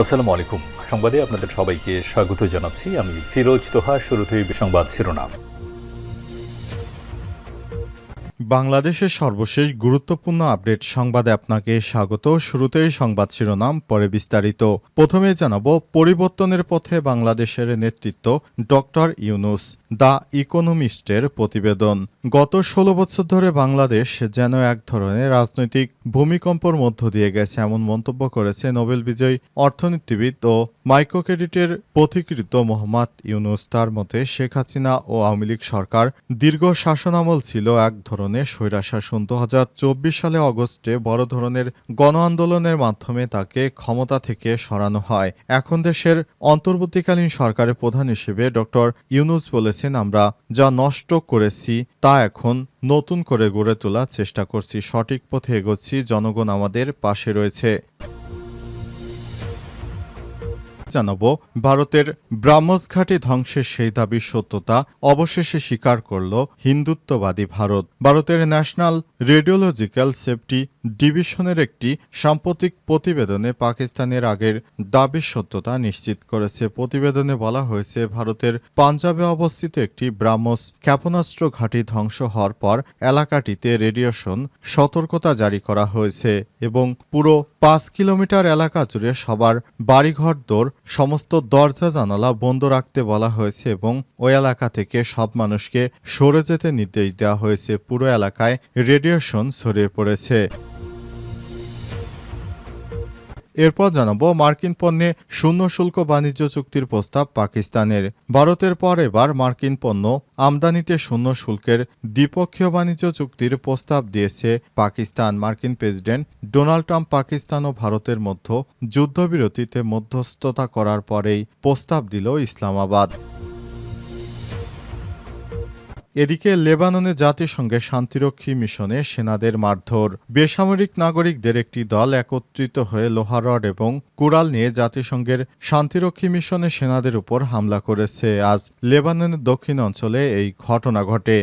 আসসালামু আলাইকুম সংবাদে আপনাদের সবাইকে স্বাগত জানাচ্ছি। আমি ফিরোজ তোহা, শুরুতেই সংবাদ শিরোনাম। বাংলাদেশের সর্বশেষ গুরুত্বপূর্ণ আপডেট সংবাদে আপনাকে স্বাগত। শুরুতেই সংবাদ শিরোনাম, পরে বিস্তারিত। প্রথমে জানাব, পরিবর্তনের পথে বাংলাদেশের নেতৃত্ব ডক্টর ইউনুস। দ্য ইকোনমিস্টের প্রতিবেদন। গত ষোলো বছর ধরে বাংলাদেশ যেন এক ধরনের রাজনৈতিক ভূমিকম্পর মধ্য দিয়ে গেছে এমন মন্তব্য করেছে নোবেল বিজয়ী অর্থনীতিবিদ ও মাইক্রোক্রেডিটের পথিকৃত মোহাম্মদ ইউনুস। তার মতে, শেখ হাসিনা ও আওয়ামী লীগ সরকার দীর্ঘ শাসনামল ছিল এক ধরনের স্বৈরাশাসন। দু সালে অগস্টে বড় ধরনের গণ আন্দোলনের মাধ্যমে তাকে ক্ষমতা থেকে সরানো হয়। এখন দেশের অন্তর্বর্তীকালীন সরকারের প্রধান হিসেবে ডক্টর ইউনুস বলেছেন আমরা যা নষ্ট করেছি তা এখন নতুন করে গড়ে তোলার চেষ্টা করছি। সঠিক পথে এগোচ্ছি, জনগণ আমাদের পাশে রয়েছে। জানাব, ভারতের ব্রাহ্মসঘাটি ধ্বংসের সেই দাবির সত্যতা অবশেষে স্বীকার করল হিন্দুত্ববাদী ভারত। ভারতের ন্যাশনাল রেডিওলজিক্যাল সেফটি ডিভিশনের একটি সাম্প্রতিক প্রতিবেদনে পাকিস্তানের আগের দাবির সত্যতা নিশ্চিত করেছে। প্রতিবেদনে বলা হয়েছে, ভারতের পাঞ্জাবে অবস্থিত একটি ব্রাহ্মস ক্ষেপণাস্ত্র ঘাঁটি ধ্বংস হওয়ার পর এলাকাটিতে রেডিয়েশন সতর্কতা জারি করা হয়েছে এবং পুরো পাঁচ কিলোমিটার এলাকা জুড়ে সবার বাড়িঘর দৌড় সমস্ত দরজা জানালা বন্ধ রাখতে বলা হয়েছে এবং ওই এলাকা থেকে সব মানুষকে সরে যেতে নির্দেশ দেওয়া হয়েছে। পুরো এলাকায় রেডিয়েশন ছড়িয়ে পড়েছে। এরপর জানাব মার্কিন পণ্যে শূন্য শুল্ক বাণিজ্য চুক্তির প্রস্তাব পাকিস্তানের। ভারতের পর এবার মার্কিন পণ্য আমদানিতে শূন্য শুল্কের দ্বিপক্ষীয় বাণিজ্য চুক্তির প্রস্তাব দিয়েছে পাকিস্তান। মার্কিন প্রেসিডেন্ট ডোনাল্ড ট্রাম্প পাকিস্তান ও ভারতের মধ্যে যুদ্ধবিরতিতে মধ্যস্থতা করার পরেই প্রস্তাব দিল ইসলামাবাদ। এদিকে লেবাননে জাতিসংঘে শান্তিরক্ষী মিশনে সেনাদের মারধর। বেসামরিক নাগরিকদের একটি দল একত্রিত হয়ে লোহারড এবং কুড়াল নিয়ে জাতিসংঘের শান্তিরক্ষী মিশনে সেনাদের উপর হামলা করেছে। আজ লেবাননের দক্ষিণ অঞ্চলে এই ঘটনা ঘটে।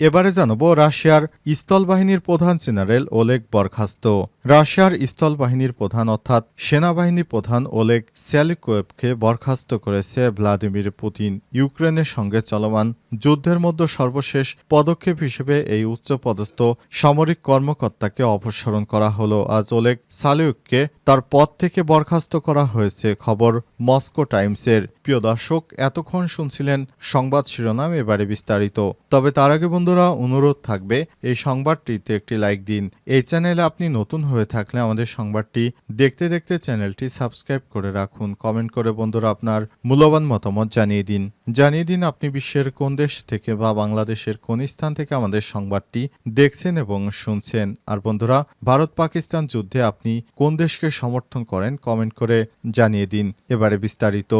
এবারে জানাব রাশিয়ার স্থলবাহিনীর প্রধান জেনারেল ওলেগ বরখাস্ত। রাশিয়ার স্থলবাহিনীর প্রধান অর্থাৎ সেনাবাহিনী প্রধান ওলেগ স্যালিকোয়েভকে বরখাস্ত করেছে ভ্লাদিমির পুতিন। ইউক্রেনের সঙ্গে চলমান যুদ্ধের মধ্যে সর্বশেষ পদক্ষেপ হিসেবে এই উচ্চপদস্থ সামরিক কর্মকর্তাকে অপসারণ করা হলো। আজ ওলেগ সালিউককে তার পদ থেকে বরখাস্ত করা হয়েছে খবর মস্কো টাইমসের। প্রিয় দর্শক, এতক্ষণ শুনছিলেন সংবাদ শিরোনাম, এবারে বিস্তারিত। তবে তার আগে বন্ধুরা, অনুরোধ থাকবে এই সংবাদটিতে একটি লাইক দিন। এই চ্যানেলে আপনি নতুন হয়ে থাকলে আমাদের সংবাদটি দেখতে দেখতে চ্যানেলটি সাবস্ক্রাইব করে রাখুন। কমেন্ট করে বন্ধুরা আপনার মূল্যবান মতামত জানিয়ে দিন। জানিয়ে দিন আপনি বিশ্বের কোন দেশ থেকে বা বাংলাদেশের কোন স্থান থেকে আমাদের সংবাদটি দেখছেন এবং শুনছেন। আর বন্ধুরা ভারত পাকিস্তান যুদ্ধে আপনি কোন দেশকে সমর্থন করেন, কমেন্ট করে জানিয়ে দিন। এবারে বিস্তারিত।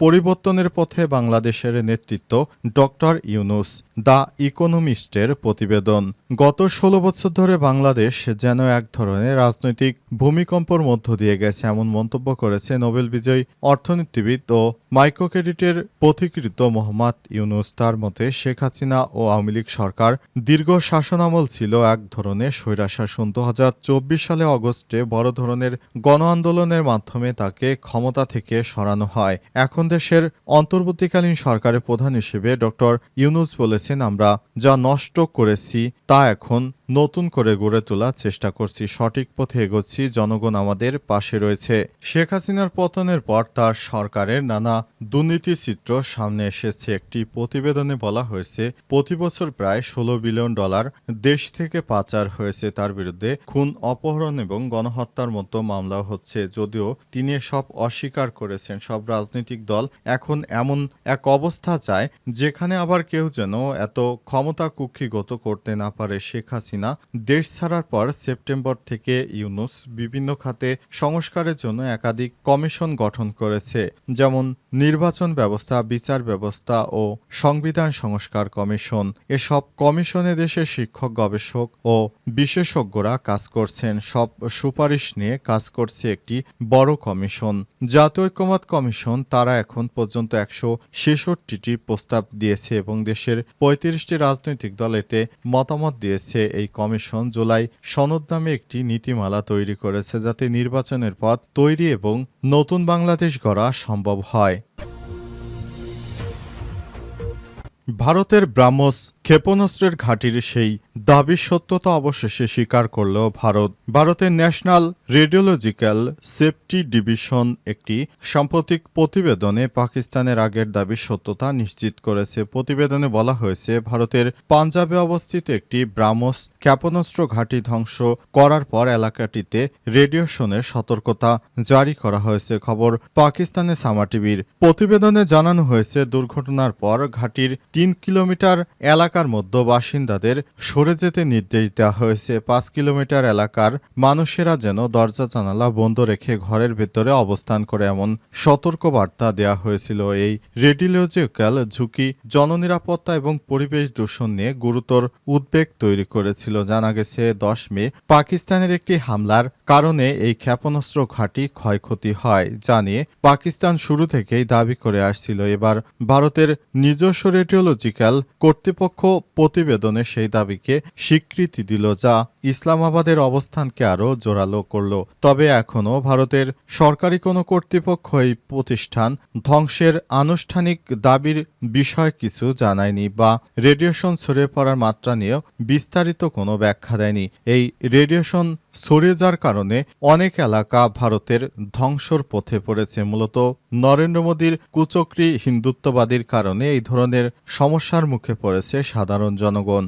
পরিবর্তনের পথে বাংলাদেশের নেতৃত্ব ডক্টর ইউনুস, দ্য ইকোনমিস্টের প্রতিবেদন। গত ষোলো বছর ধরে বাংলাদেশ যেন এক ধরনের রাজনৈতিক ভূমিকম্পর মধ্য দিয়ে গেছে এমন মন্তব্য করেছে নোবেল বিজয়ী অর্থনীতিবিদ ও মাইক্রোক্রেডিটের পথিকৃত মোহাম্মদ ইউনুস। তার মতে, শেখ হাসিনা ও আওয়ামী লীগ সরকার দীর্ঘ শাসনামল ছিল এক ধরনের স্বৈরাশাসন। দু হাজার চব্বিশ সালে অগস্টে বড় ধরনের গণ আন্দোলনের মাধ্যমে তাকে ক্ষমতা থেকে সরানো হয়। এখন দেশের অন্তর্বর্তীকালীন সরকারের প্রধান হিসেবে ডক্টর ইউনুস বলেছেন আমরা যা নষ্ট করেছি তা এখন নতুন করে গড়ে তোলার চেষ্টা করছি, সঠিক পথে এগোচ্ছি, জনগণ আমাদের পাশে রয়েছে। শেখ হাসিনার পতনের পর তার সরকারের নানা দুর্নীতি চিত্র সামনে এসেছে। একটি প্রতিবেদনে বলা হয়েছে, প্রতি বছর প্রায় ষোলো বিলিয়ন ডলার দেশ থেকে পাচার হয়েছে। তার বিরুদ্ধে খুন, অপহরণ এবং গণহত্যার মতো মামলা হচ্ছে। যদিও তিনি সব অস্বীকার করেছেন, সব রাজনৈতিক দল এখন এমন এক অবস্থা চায় যেখানে আবার কেউ যেন এত ক্ষমতা কুক্ষিগত করতে না পারে শেখ হাসিনা। দেশ ছাড়ার পর সেপ্টেম্বর থেকে ইউনুস বিভিন্ন খাতে সংস্কারের জন্য একাধিক কমিশন গঠন করেছে, যেমন নির্বাচন ব্যবস্থা, বিচার ব্যবস্থা ও সংবিধান সংস্কার কমিশন। এসব কমিশনে দেশের শিক্ষক, গবেষক ও বিশেষজ্ঞরা কাজ করছেন। সব সুপারিশ নিয়ে কাজ করছে একটি বড় কমিশন। জাতীয় ঐক্যমত কমিশন তারা এখন পর্যন্ত একশো ছেষট্টিটি প্রস্তাব দিয়েছে এবং দেশের পঁয়ত্রিশটি রাজনৈতিক দল এতে মতামত দিয়েছে এই কমিশন জুলাই সনদ নামে একটি নীতিমালা তৈরি করেছে যাতে নির্বাচনের পথ তৈরি এবং নতুন বাংলাদেশ গড়া সম্ভব হয়। ভারতের ব্রাহ্মস ক্ষেপণাস্ত্রের ঘাঁটির সেই দাবির সত্যতা অবশেষে স্বীকার করল ভারত। ভারতের ন্যাশনাল রেডিওলজিক্যাল সেফটি ডিভিশন একটি সাম্প্রতিক প্রতিবেদনে পাকিস্তানের আগের দাবির সত্যতা নিশ্চিত করেছে। প্রতিবেদনে বলা হয়েছে, ভারতের পাঞ্জাবে অবস্থিত একটি ব্রাহ্মস ক্ষেপণাস্ত্র ঘাঁটি ধ্বংস করার পর এলাকাটিতে রেডিয়েশনের সতর্কতা জারি করা হয়েছে। খবর পাকিস্তানের সামা টিভির প্রতিবেদনে জানানো হয়েছে, দুর্ঘটনার পর ঘাটির তিন কিলোমিটার এলাকার মধ্যে বাসিন্দাদের সরে যেতে নির্দেশ দেওয়া হয়েছে। পাঁচ কিলোমিটার এলাকার মানুষেরা যেন দরজা, জানালা বন্ধ রেখে ঘরের ভেতরে অবস্থান করে এমন সতর্কবার্তা দেওয়া হয়েছিল। এই রেডিওলজিক্যাল ঝুঁকি, জননিরাপত্তা এবং পরিবেশ দূষণ নিয়ে গুরুতর উদ্বেগ তৈরি করেছিল। জানা গেছে, দশ মে পাকিস্তানের একটি হামলার কারণে এই ক্ষেপণাস্ত্র ঘাঁটি ক্ষয়ক্ষতি হয় যা নিয়ে পাকিস্তান শুরু থেকেই দাবি করে আসছিল। এবার ভারতের নিজস্ব রেডিওলজিক্যাল কর্তৃপক্ষ প্রতিবেদনে সেই দাবিকে স্বীকৃতি দিল যা ইসলামাবাদের অবস্থানকে আরও জোরালো করল। তবে এখনও ভারতের সরকারি কোনো কর্তৃপক্ষ এই প্রতিষ্ঠান ধ্বংসের আনুষ্ঠানিক দাবির বিষয় কিছু জানায়নি বা রেডিয়েশন ছড়িয়ে পড়ার মাত্রা নিয়েও বিস্তারিত কোনো ব্যাখ্যা দেয়নি। এই রেডিয়েশন ছড়িয়ে যাওয়ার কারণে অনেক এলাকা ভারতের ধ্বংসর পথে পড়েছে। মূলত নরেন্দ্র মোদীর কুচক্রী হিন্দুত্ববাদীর কারণে এই ধরনের সমস্যার মুখে পড়েছে সাধারণ জনগণ।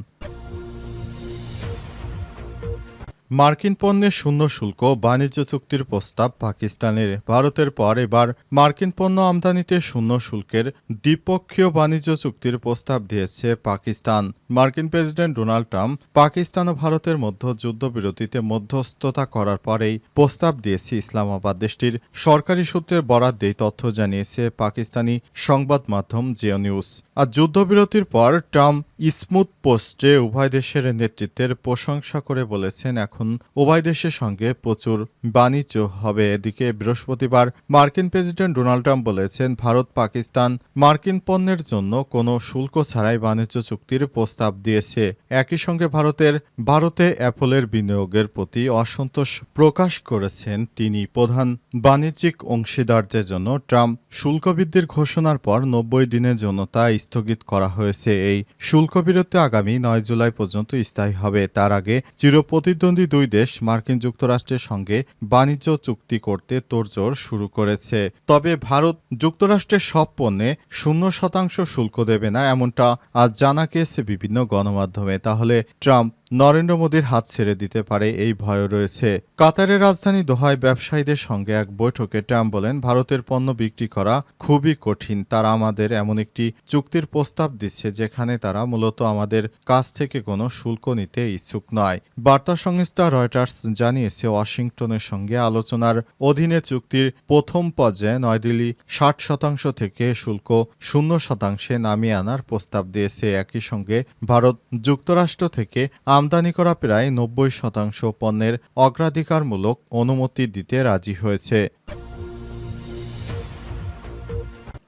মার্কিন পণ্যের শূন্য শুল্ক বাণিজ্য চুক্তির প্রস্তাব পাকিস্তানের। ভারতের পর এবার মার্কিন পণ্য আমদানিতে শূন্য শুল্কের দ্বিপক্ষীয় বাণিজ্য চুক্তির প্রস্তাব দিয়েছে পাকিস্তান। মার্কিন প্রেসিডেন্ট ডোনাল্ড ট্রাম্প পাকিস্তান ও ভারতের মধ্যে যুদ্ধবিরতিতে মধ্যস্থতা করার পরেই প্রস্তাব দিয়েছে ইসলামাবাদ দেশটির সরকারি সূত্রের বরাদ দিয়ে তথ্য জানিয়েছে পাকিস্তানি সংবাদ মাধ্যম জিও নিউজ। আর যুদ্ধবিরতির পর ট্রাম্প স্মুথ পোস্টে উভয় দেশের নেতৃত্বের প্রশংসা করে বলেছেন, এখন উভয় দেশের সঙ্গে প্রচুর বাণিজ্য হবে। এদিকে বৃহস্পতিবার মার্কিন প্রেসিডেন্ট ডোনাল্ড ট্রাম্প বলেছেন, ভারত পাকিস্তান মার্কিন পণ্যের জন্য কোনো শুল্ক ছাড়াই বাণিজ্য চুক্তির প্রস্তাব দিয়েছে। একই সঙ্গে ভারতের, ভারতে অ্যাপলের বিনিয়োগের প্রতি অসন্তোষ প্রকাশ করেছেন তিনি। প্রধান বাণিজ্যিক অংশীদারদের জন্য ট্রাম্প শুল্ক বৃদ্ধির ঘোষণার পর নব্বই দিনের জন্য তা স্থগিত করা হয়েছে। এই শুল্ক বিরতি আগামী নয় জুলাই পর্যন্ত স্থায়ী হবে। তার আগে চিরপ্রতিদ্বন্দ্বী দুই দেশ মার্কিন যুক্তরাষ্ট্রের সঙ্গে বাণিজ্য চুক্তি করতে তোড়জোড় শুরু করেছে। তবে ভারত যুক্তরাষ্ট্রের সব পণ্যে শূন্য শতাংশ শুল্ক দেবে না এমনটা আজ জানা গিয়েছে বিভিন্ন গণমাধ্যমে। তাহলে ট্রাম্প নরেন্দ্র মোদীর হাত ছেড়ে দিতে পারে এই ভয় রয়েছে। কাতারের রাজধানী দোহায় ব্যবসায়ীদের সঙ্গে এক বৈঠকে ট্রাম্প বলেন, ভারতের পণ্য বিক্রি করা খুবই কঠিন। তারা আমাদের এমন একটি চুক্তির প্রস্তাব দিচ্ছে যেখানে তারা মূলত আমাদের কাছ থেকে কোনো শুল্ক নিতে ইচ্ছুক নয়। বার্তা সংস্থা রয়টার্স জানিয়েছে, ওয়াশিংটনের সঙ্গে আলোচনার অধীনে চুক্তির প্রথম পর্যায়ে নয়াদিল্লি ষাট শতাংশ থেকে শুল্ক শূন্য শতাংশে নামিয়ে আনার প্রস্তাব দিয়েছে। একই সঙ্গে ভারত যুক্তরাষ্ট্র থেকে আমদানি করা প্রায় নব্বই শতাংশ পণ্যের অগ্রাধিকারমূলক অনুমতি দিতে রাজি হয়েছে।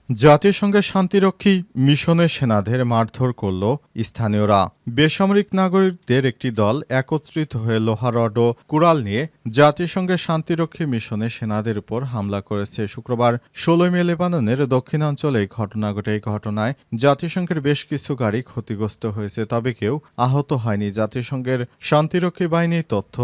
জাতিসংঘের শান্তিরক্ষী মিশনের সেনাদের মারধর করল স্থানীয়রা। বেসামরিক নাগরিকদের একটি দল একত্রিত হয়ে লোহারড ও কুড়াল নিয়ে জাতিসংঘের শান্তিরক্ষী মিশনে সেনাদের উপর হামলা করেছে। শুক্রবার ষোলোই মে লেবাননের দক্ষিণাঞ্চলে এই ঘটনা ঘটে। এই ঘটনায় জাতিসংঘের বেশ কিছু গাড়ি ক্ষতিগ্রস্ত হয়েছে, তবে কেউ আহত হয়নি। জাতিসংঘের শান্তিরক্ষী বাহিনীর তথ্য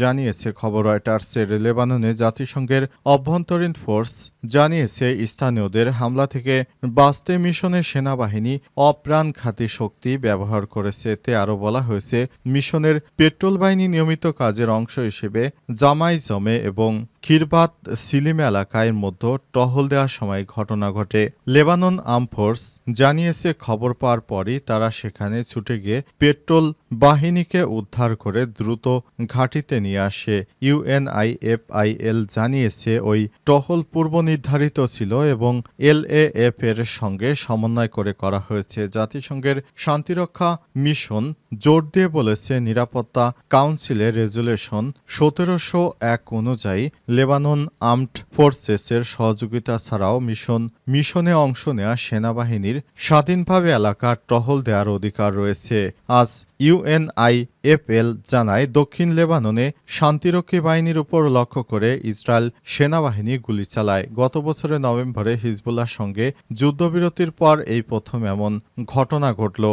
জানিয়েছে খবর রয়টার্সের। লেবাননে জাতিসংঘের অভ্যন্তরীণ ফোর্স জানিয়েছে, স্থানীয়দের হামলা থেকে বাঁচতে মিশনের সেনাবাহিনী অপ্রাণঘাতী শক্তি ব্যবহার করেছে। এতে আরও বলা হয়েছে, মিশনের পেট্রোল বাহিনী নিয়মিত কাজের অংশ হিসেবে জামাই জমে এবং খিরবাত সিলিম এলাকায় মধ্যে টহল দেওয়ার সময় ঘটনা ঘটে। লেবানন আর্ম ফোর্স জানিয়েছে, খবর পাওয়ার পরই তারা সেখানে ছুটে গিয়ে পেট্রোল বাহিনীকে উদ্ধার করে দ্রুত ঘাঁটিতে নিয়ে আসে। ইউএনআইএফআইএল জানিয়েছে, ওই টহল পূর্ব নির্ধারিত ছিল এবং এলএএফ এর সঙ্গে সমন্বয় করে করা হয়েছে। জাতিসংঘের শান্তিরক্ষা মিশন জোর দিয়ে বলেছে, নিরাপত্তা কাউন্সিলের রেজুলেশন সতেরোশো এক অনুযায়ী লেবানন আর্মড ফোর্সেসের সহযোগিতা ছাড়াও মিশন, মিশনে অংশ নেওয়া সেনাবাহিনীর স্বাধীনভাবে এলাকার টহল দেওয়ার অধিকার রয়েছে। আজ ইউএনআই এফএল জানায়, দক্ষিণ লেবাননে শান্তিরক্ষী বাহিনীর উপর লক্ষ্য করে ইসরায়েল সেনাবাহিনী গুলি চালায়। গত বছরের নভেম্বরে হিজবুল্লাহর সঙ্গে যুদ্ধবিরতির পর এই প্রথম এমন ঘটনা ঘটল।